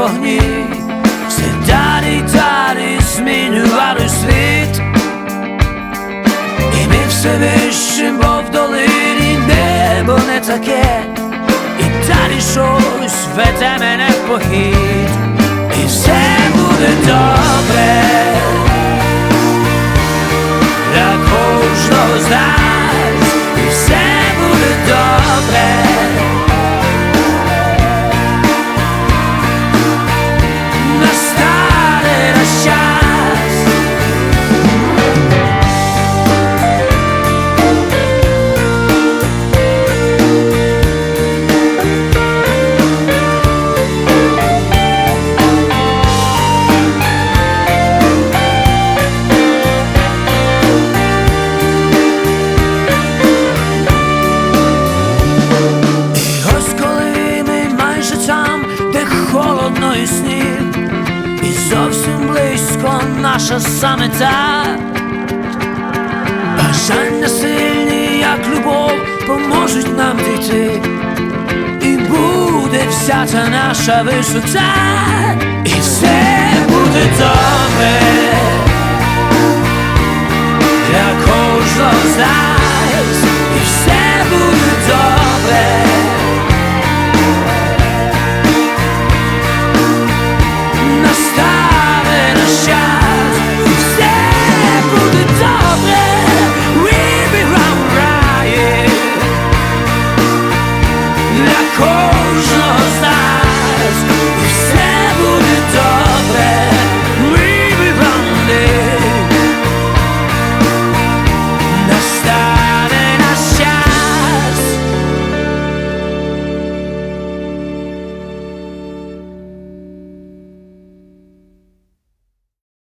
Вогні, все далі далі змінювали світ. І ми все вище, бо в долині небо не таке, і далі щось веде мене в похід, і все буде добре холодно і сніг, і зовсім близько наша самета. Бажання сильні, як любов, поможуть нам дійти, і буде вся та наша висота, і все буде добре для кожного з.